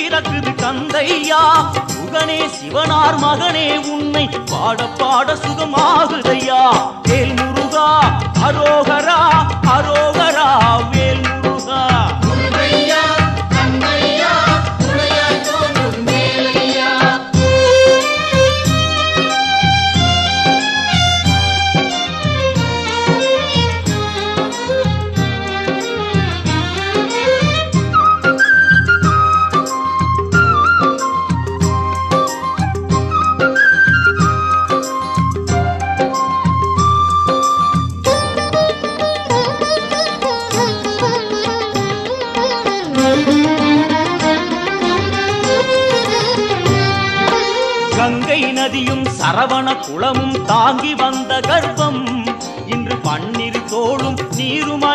பிறக்குது கந்தையா முகனே சிவனார் மகனே உன்னை பாட பாட சுகமாகுது. கங்கை நதியும் சரவண குளமும் தாங்கி வந்த கர்ப்பம். இன்று பன்னிரு தோளும் நீருமா